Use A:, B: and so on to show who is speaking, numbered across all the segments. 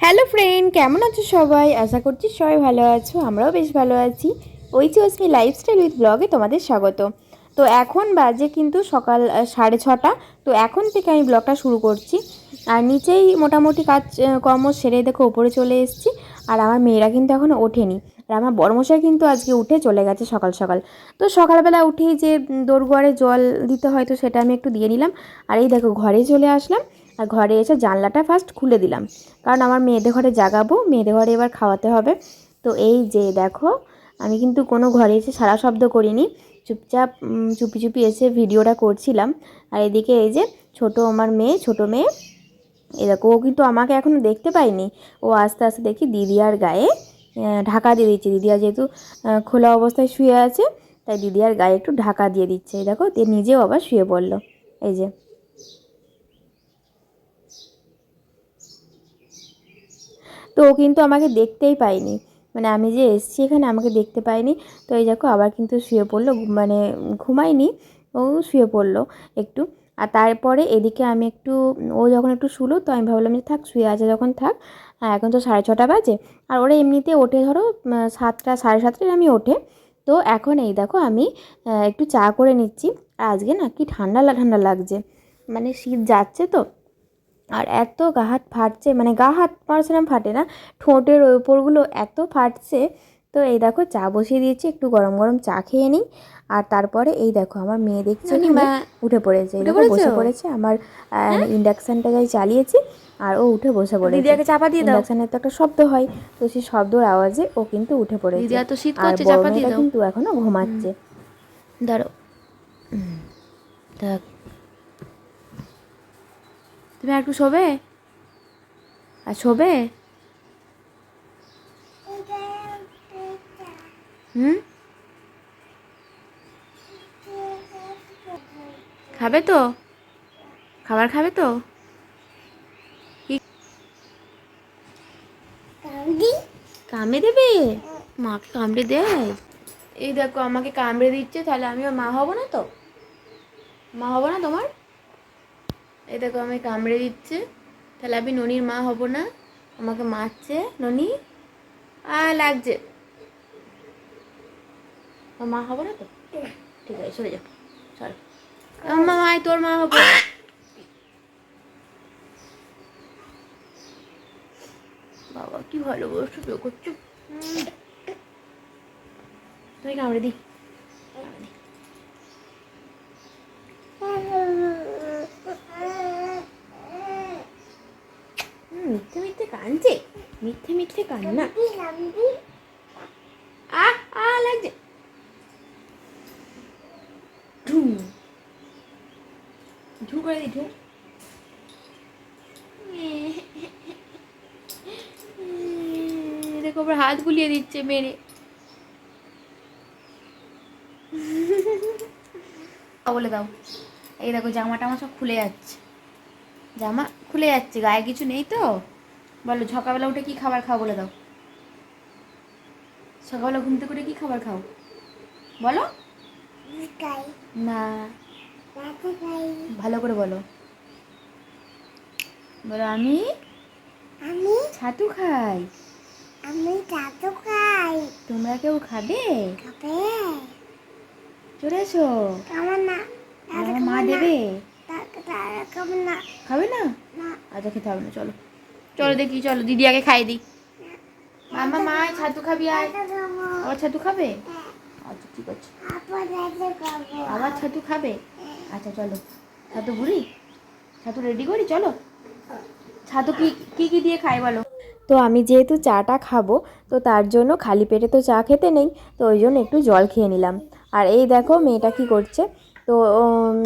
A: Hello friend কেমন আছো সবাই? আশা করছি সবাই ভালো আছো, আমরাও বেশ ভালো আছি। ওই চৌসমি লাইফস্টাইল উইথ ব্লগে তোমাদের স্বাগত। তো এখন বাজে কিন্তু সকাল সাড়ে ছটা। তো এখন থেকে আমি ব্লগটা শুরু করছি। আর নিচেই মোটামুটি কাজ কর্ম সেরে দেখো ওপরে চলে এসেছি। আর আমার মেয়েরা কিন্তু এখনও ওঠেনি। আর আমার বড়মশাই কিন্তু আজকে উঠে চলে গেছে সকাল সকাল। তো সকালবেলা উঠেই যে দোরগোয়ারে জল দিতে হয় তো সেটা আমি একটু দিয়ে নিলাম। আর এই দেখো ঘরে চলে আসলাম। আর ঘরে এসে জানলাটা ফার্স্ট খুলে দিলাম। কারণ আমার মেয়েদের ঘরে জাগাবো, মেয়েদের ঘরে এবার খাওয়াতে হবে। তো এই যে দেখো, আমি কিন্তু কোনো ঘরে এসে সারা শব্দ করিনি। চুপচাপ চুপি চুপি এসে ভিডিওটা করছিলাম। আর এদিকে এই যে ছোট আমার মেয়ে, ছোট মেয়ে দেখো ও কিন্তু আমাকে এখনও দেখতে পাইনি ও আস্তে আস্তে দেখি দিদিয়ার গায়ে ঢাকা দিয়ে দিচ্ছে। দিদিয়া যেহেতু খোলা অবস্থায় শুয়ে আছে, তাই দিদিয়ার গায়ে একটু ঢাকা দিয়ে দিচ্ছে। এই দেখো, তে নিজেও আবার শুয়ে পড়ল। এই যে তো ও কিন্তু আমাকে দেখতেই পায়নি। মানে আমি যে এসছি এখানে আমাকে দেখতে পায়নি। তো এই দেখো আবার কিন্তু শুয়ে পড়ল মানে ঘুমায়নি, ও শুয়ে পড়ল একটু। আর তারপরে এদিকে আমি একটু, ও যখন একটু শুলো তো আমি ভাবলাম যে থাক শুয়ে আছে যখন থাক। হ্যাঁ এখন তো সাড়ে ছটা বাজে। আর ওরা এমনিতে ওঠে ধরো সাতটা, সাড়ে সাতটায় আমি ওঠে। তো এখন এই দেখো আমি একটু চা করে নিচ্ছি। আজকে না কি ঠান্ডা ঠান্ডা লাগছে। মানে শীত যাচ্ছে তো। আর এত গা হাত ফাটছে মানে গা হাত মারছিলাম ফাটে না ঠোঁটের ওপরগুলো এত ফাটছে। তো এই দেখো চা বসিয়ে দিয়েছি একটু গরম গরম চা খেয়ে নিই। আর তারপরে এই দেখো আমার মেয়ে দেখছে উঠে পড়েছে দেখো বসে পড়েছে? আমার ইন্ডাকশানটা যাই চালিয়েছি আর ও উঠে বসে পড়েছে।
B: চাপা দিয়ে দাও।
A: ইন্ডাকশানের তো একটা শব্দ হয় তো সেই শব্দর আওয়াজে ও কিন্তু উঠে পড়েছে।
B: দিদিয়া তো শীত করছে চাপা দিয়ে দাও।
A: কিন্তু এখনও ঘুমাচ্ছে।
B: ধরো থাক। তুমি একটু শোবে? আর শোবে? হুম? খাবে তো? খাবার খাবে তো? কামড়ে দেবে? মাকে কামড়ে দেয়? এই দেখো, আমাকে কামড়ে দিচ্ছে, তাহলে আমিও মা হব না তো? মা হব না তোমার? এই দেখো আমি কামড়ে দিচ্ছে। তাহলে আমি ননির মা হব না, আমাকে মারছে ননি। আ লাগছে। মা হব না তো? ঠিক আছে, সরে যাও চলো মা মাই তোর মা হব। বাবা, কি ভালোবাসো করছ। তুই কামড়ে দি কামড়ে দি। হুম, মিথ্যে কানছে মিথ্যে মিথ্যে কান্না। আ আ লাগছে। ঢুম ঢু করে দি ঢু। দেখো আবার হাত বুলিয়ে দিচ্ছে মেরে। বলে দাও। এই দেখো জামাটা আমার সব খুলে যাচ্ছে। জামা খুলে যাচ্ছে গায়ে কিছু নেই তো? বলো সকালবেলা উঠে কি খাবার খাও বলে দাও। সকালবেলা ঘুম থেকে উঠে কি খাবার খাও? বলো। না। ভালো করে বলো। বলো আমি?
C: আমি?
B: ছাতু খাই।
C: আমি দাদু খাই।
B: তোমরা কেউ খাবে?
C: খাবে।
B: চলে এসো।
C: কেমন না।
B: আমার মা দেবে? খাবে না?
C: না।
B: আচ্ছা খেতে হবে না চলো। চলো দেখি চলো দিদি আগে খাই দিই। মামা মা ছাতু খাবি আয়। আবার ছাতু খাবে? আচ্ছা ঠিক আছে। আবার ছাতু খাবে। আচ্ছা চলো। ছাতু ঘুরি ছাতু রেডি করি চলো। ছাতু কি কি কি দিয়ে খাই বলো?
A: তো আমি যেহেতু চাটা খাব তো তার জন্য খালি পেটে তো চা খেতে নেই তো ওই জন্য একটু জল খেয়ে নিলাম। আর এই দেখো মেয়েটা কি করছে? তো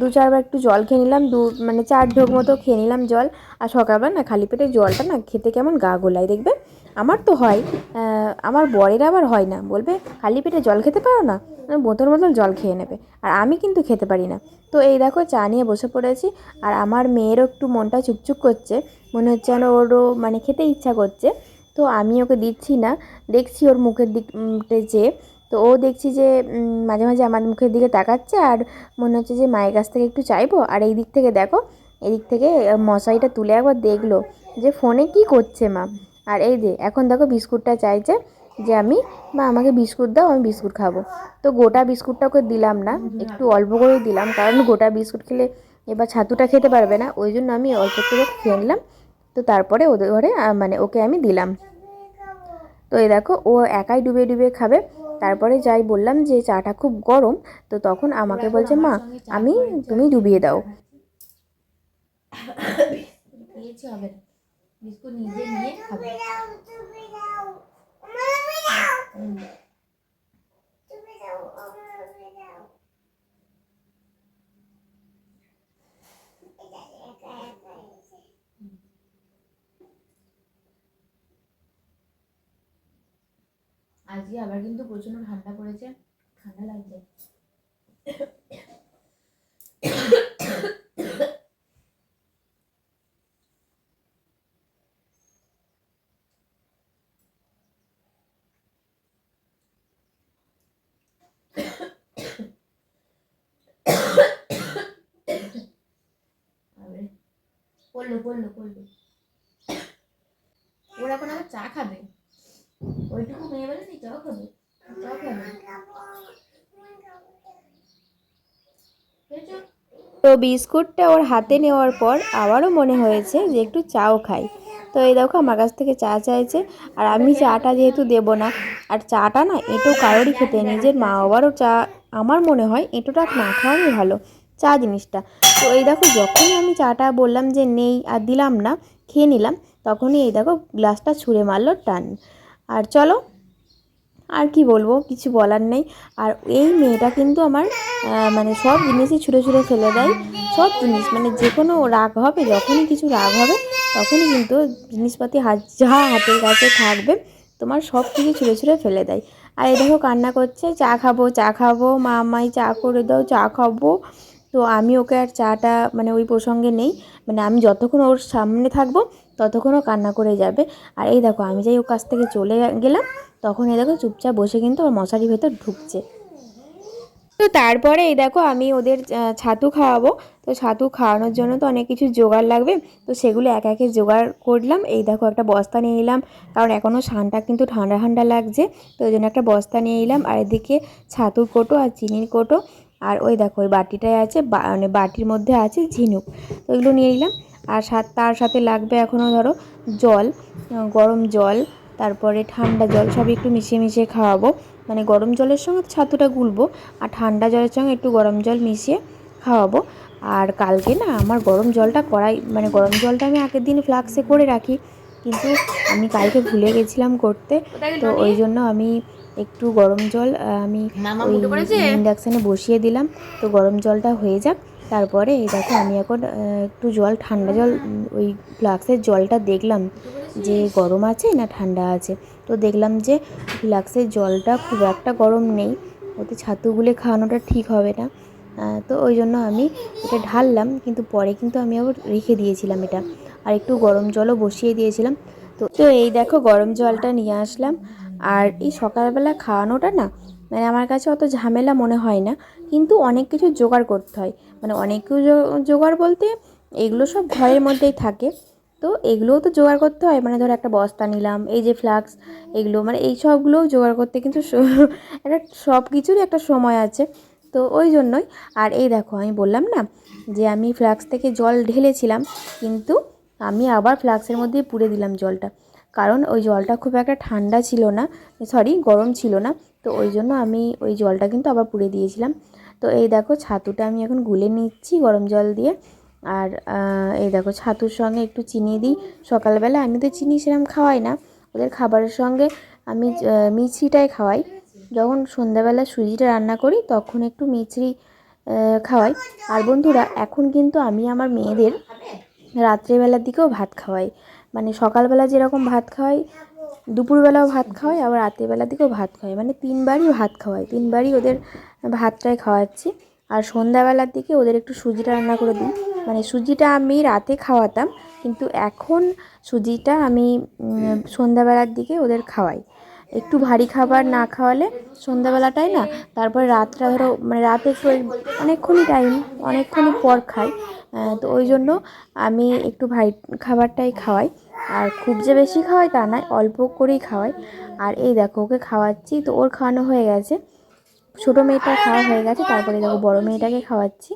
A: দু চারবার একটু জল খেয়ে নিলাম দু মানে চার ঢোক মতো খেয়ে নিলাম জল। আর সকালবেলা না খালি পেটে জলটা না খেতে কেমন গা গোলায় দেখবে? আমার তো হয় আমার বরের আবার হয় না বলবে খালি পেটে জল খেতে পারো না? মানে বোতল বোতল জল খেয়ে নেবে। আর আমি কিন্তু খেতে পারি না। তো এই দেখো চা নিয়ে বসে পড়েছি আর আমার মেয়েরও একটু মনটা চুকচুক করছে মনে হচ্ছে যেন ওরও মানে খেতে ইচ্ছা করছে। তো আমি ওকে দিচ্ছি না দেখছি ওর মুখের দিক উম, তে ও দেখছি যে মাঝে মাঝে আমার মুখের দিকে তাকাচ্ছে আর মনে হচ্ছে যে মায়ের কাছ থেকে একটু চাইব। আর এই দিক থেকে দেখো এদিক থেকে মশারিটা তুলে একবার দেখল যে ফোনে কি করছে মা। আর এই যে এখন দেখো বিস্কুটটা চাইছে যে আমি মা আমাকে বিস্কুট দাও আমি বিস্কুট খাব। তো গোটা বিস্কুটটা ওকে দিলাম না একটু অল্প করেই দিলাম। কারণ গোটা বিস্কুট খেলে এবার ছাতুটা খেতে পারবে না ওই জন্য আমি অল্প করে খেয়ে নিলাম। তো তারপরে ওদের ঘরে মানে ওকে আমি দিলাম। তো এই দেখো ও একাই ডুবে ডুবে খাবে। তারপরে যাই বললাম যে চাটা খুব গরম তো তখন আমাকে বলছে মা আমি তুমি ডুবিয়ে দাও।
B: নিজে নিয়ে খাবে
C: দাও তুমি দাও আমাকে দাও
B: হুম।
C: তুমি দাও আমাকে দাও এটা একা একা এসে।
B: আজকে আবার কিন্তু প্রচণ্ড ঠান্ডা পড়েছে। ঠান্ডা লাগছে। পড়ল পড়ল পড়ল। ওরা এখন আবার চা খাবে? ওইটুকু মেয়ে বলে তুই খাবে
A: তো বিস্কুটটা ওর হাতে নেওয়ার পর আবারও মনে হয়েছে যে একটু চাও খাই। তো এই দেখো আমার কাছ থেকে চা চাইছে, আর আমি চাটা যেহেতু দেবো না, আর চাটা না এঁটো কারোরই খেতে নিজের মা বাবারও চা, আমার মনে হয় এঁটোটা না খাওয়াই ভালো, চা জিনিসটা। তো এই দেখো যখনই আমি চাটা বললাম যে নেই আর দিলাম না, খেয়ে নিলাম, তখনই এই দেখো গ্লাসটা ছুঁড়ে মারলো টান। আর চলো, আর কি বলব, কিছু বলার নেই। আর এই মেয়েটা কিন্তু আমার মানে সব জিনিসই ছুঁড়ে ছুঁড়ে ফেলে দেয়। সব জিনিস মানে যে কোনো রাগ হবে, যখনই কিছু রাগ হবে, তখনই কিন্তু জিনিসপাতি হাত, যা হাতের কাছে থাকবে, তোমার সব কিছু ছুঁড়ে ছুঁড়ে ফেলে দেয়। আর এই দেখো কান্না করছে, চা খাব চা খাব মা আমায় চা করে দাও, চা খাব। তো আমি ওকে আর চাটা মানে ওই প্রসঙ্গে নেই। মানে আমি যতক্ষণ ওর সামনে থাকব ততক্ষণ ও কান্না করে যাবে। আর এই দেখো, আমি যাই ওর কাছ থেকে চলে গেলাম, তখন এই দেখো চুপচাপ বসে কিন্তু ওর মশারির ভেতর ঢুকছে। তো তারপরে এই দেখো আমি ওদের ছাতু খাওয়াবো। তো ছাতু খাওয়ানোর জন্য তো অনেক কিছু জোগাড় লাগবে। তো সেগুলো এক একে জোগাড় করলাম। এই দেখো একটা বস্তা নিয়ে নিলাম কারণ এখনও সানটা কিন্তু ঠান্ডা ঠান্ডা লাগছে। তো ওই জন্য একটা বস্তা নিয়ে নিলাম আর এদিকে ছাতুর কোটো আর চিনির কোটো। আর ওই দেখো, ওই বাটিটায় আছে মানে বাটির মধ্যে আছে ঝিনুক। তো এগুলো নিয়ে নিলাম আর সাথ তার সাথে লাগবে এখনও ধরো জল গরম জল তারপরে ঠান্ডা জল সব একটু মিশিয়ে মিশিয়ে খাওয়াবো। মানে গরম জলের সঙ্গে ছাতুটা গুলবো আর ঠান্ডা জলের সঙ্গে একটু গরম জল মিশিয়ে খাওয়াবো। আর কালকে না আমার গরম জলটা করাই মানে গরম জলটা আমি আগের দিন ফ্লাক্সে করে রাখি কিন্তু আমি কালকে ভুলে গেছিলাম করতে। তো ওই জন্য আমি একটু গরম জল আমি ওই ইন্ডাকশানে বসিয়ে দিলাম। তো গরম জলটা হয়ে যাক। তারপরে এই দেখো আমি এখন একটু জল, ঠান্ডা জল ওই ফ্লাক্সের জলটা দেখলাম যে গরম আছে না ঠান্ডা আছে। তো দেখলাম যে ফ্লাক্সের জলটা খুব একটা গরম নেই, ওতে ছাতু গুলে খাওয়ানোটা ঠিক হবে না। তো ওই জন্য আমি এটা ঢাললাম, কিন্তু পরে কিন্তু আমি আবার রেখে দিয়েছিলাম এটা। আর একটু গরম জলও বসিয়ে দিয়েছিলাম। তো তো এই দেখো গরম জলটা নিয়ে আসলাম। আর এই সকালবেলা খাওয়ানোটা না মানে আমার কাছে অত ঝামেলা মনে হয় না। কিন্তু অনেক কিছু জোগাড় করতে হয়। মানে অনেক কিছু জোগাড় বলতে এগুলো সব ঘরের মধ্যেই থাকে। তো এগুলোও তো জোগাড় করতে হয়। মানে ধরো একটা বস্তা নিলাম, এই যে ফ্লাক্স, এগুলো মানে এই সবগুলোও জোগাড় করতে কিন্তু একটা সব কিছুরই একটা সময় আছে। তো ওই জন্যই। আর এই দেখো, আমি বললাম না যে আমি ফ্লাক্স থেকে জল ঢেলেছিলাম, কিন্তু আমি আবার ফ্লাক্সের মধ্যে পুড়ে দিলাম জলটা। কারণ ওই জলটা খুব একটা ঠান্ডা ছিল না, সরি, গরম ছিল না। তো ওই জন্য আমি ওই জলটা কিন্তু আবার পুড়ে দিয়েছিলাম। তো এই দেখো ছাতুটা আমি এখন গুলে নিচ্ছি গরম জল দিয়ে। আর এই দেখো ছাতুর সঙ্গে একটু চিনি দিই। সকালবেলা আমি তো চিনি সেরকম খাওয়াই না। ওদের খাবারের সঙ্গে আমি মিছরিটাই খাওয়াই। যখন সন্ধ্যাবেলা সুজিটা রান্না করি তখন একটু মিছরি খাওয়াই। আর বন্ধুরা, এখন কিন্তু আমি আমার মেয়েদের রাত্রেবেলার দিকেও ভাত খাওয়াই। মানে সকালবেলা যেরকম ভাত খাওয়াই দুপুরবেলাও ভাত খাওয়াই, আবার রাত্রেবেলার দিকেও ভাত খাওয়াই। মানে তিনবারই ভাত খাওয়াই, তিনবারই ওদের ভাতটাই খাওয়াচ্ছি। আর সন্ধ্যাবেলার দিকে ওদের একটু সুজিটা রান্না করে দিই। মানে সুজিটা আমি রাতে খাওয়াতাম, কিন্তু এখন সুজিটা আমি সন্ধ্যাবেলার দিকে ওদের খাওয়াই। একটু ভারী খাবার না খাওয়ালে সন্ধ্যাবেলাটাই না, তারপর রাতটা ধরো মানে রাতে একটু অনেকক্ষণই টাইম অনেকক্ষণই পর খাই। তো ওই জন্য আমি একটু ভারী খাবারটাই খাওয়াই। আর খুব যে বেশি খাওয়াই তা নয়, অল্প করেই খাওয়াই আর এই দেখো, ওকে খাওয়াচ্ছি, তো ওর খাওয়ানো হয়ে গেছে। ছোটো মেয়েটা খাওয়া হয়ে গেছে, তারপরে দেখো বড় মেয়েটাকে খাওয়াচ্ছি।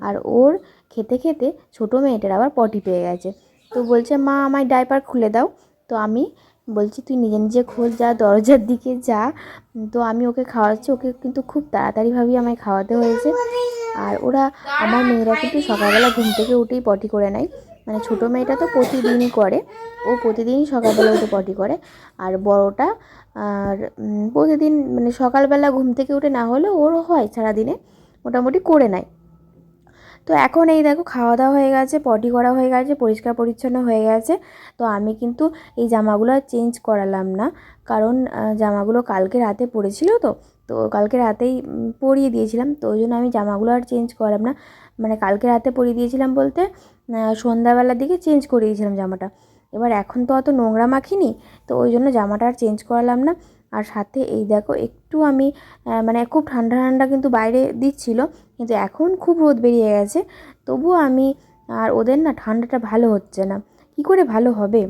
A: আর ওর খেতে খেতে ছোটো মেয়েটার আবার পটি পেয়ে গেছে। তো বলছে, মা, আমায় ডাইপার খুলে দাও। তো আমি বলছি, তুই নিজে নিজে খোল, যা, দরজার দিকে যা। তো আমি ওকে খাওয়াচ্ছি, ওকে কিন্তু খুব তাড়াতাড়িভাবেই আমায় খাওয়াতে হয়েছে। আর ওরা, আমার মেয়েরা কিন্তু সকালবেলা ঘুম থেকে উঠেই পটি করে নেয়। মানে ছোটো মেয়েটা তো প্রতিদিনই করে। ও প্রতিদিনই সকালবেলা উঠে পটি করে। আর বড়টা, আর প্রতিদিন মানে সকালবেলা ঘুম থেকে উঠে না হলেও ওর হয় সারাদিনে, মোটামুটি করে নেয়। তো এখন এই দেখো খাওয়া দাওয়া হয়ে গেছে পটি করা হয়ে গেছে, পরিষ্কার পরিচ্ছন্ন হয়ে গেছে। তো আমি কিন্তু এই জামাগুলো আর চেঞ্জ করালাম না। কারণ জামাগুলো কালকে রাতে পরেছিল তো তো কালকে রাতেই পরিয়ে দিয়েছিলাম। তো ওই জন্য আমি জামাগুলো আর চেঞ্জ করলাম না। মানে কালকে রাতে পরিয়ে দিয়েছিলাম বলতে সন্ধ্যাবেলার দিকে চেঞ্জ করে দিয়েছিলাম জামাটা। এবার এখন তো অত নোংরা মাখিনি, তো ওই জন্য জামাটা আর চেঞ্জ করালাম না। আর সাথে এই দেখো, একটু আমি মানে খুব ঠান্ডা ঠান্ডা কিন্তু বাইরে দিচ্ছিল, কিন্তু এখন খুব রোদ বেরিয়ে গেছে। তবুও আমি, আর ওদের না ঠান্ডাটা ভালো হচ্ছে না। কি করে ভালো হবে?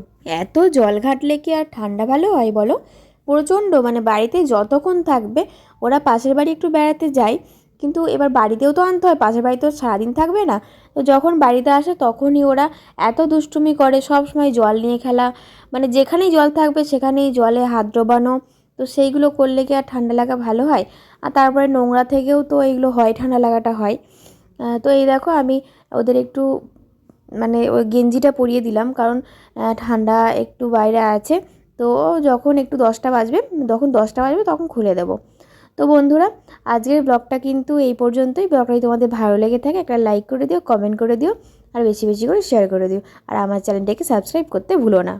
A: এত জল ঘাটলে কি আর ঠান্ডা ভালো হয় বলো? প্রচণ্ড মানে বাড়িতে যতক্ষণ থাকবে, ওরা পাশের বাড়ি একটু বেড়াতে যায়। কিন্তু এবার বাড়িতেও তো আনতে হয়, পাশের বাড়িতেও সারাদিন থাকবে না। তো যখন বাড়িতে আসে, তখনই ওরা এত দুষ্টুমি করে সব সময় জল নিয়ে খেলা। মানে যেখানেই জল থাকবে, সেখানেই জলে হাত ডোবানো। তো সেইগুলো করলে কি আর ঠান্ডা লাগা ভালো হয়? আর তারপরে নোংরা থেকেও তো এইগুলো হয়, ঠান্ডা লাগাটা হয়। তো এই দেখো, আমি ওদের একটু মানে ওই গেঞ্জিটা পরিয়ে দিলাম। কারণ ঠান্ডা একটু বাইরে আছে। তো যখন একটু দশটা বাজবে, যখন দশটা বাজবে তখন খুলে দেবো। তো বন্ধুরা, আজকের ব্লগটা কিন্তু এই পর্যন্তই। ব্লগটা তোমাদের ভালো লেগে থাকে, একটা লাইক করে দিও, কমেন্ট করে দিও, আর বেশি বেশি করে শেয়ার করে দিও। আর আমার চ্যানেলটাকে সাবস্ক্রাইব করতে ভুলো না।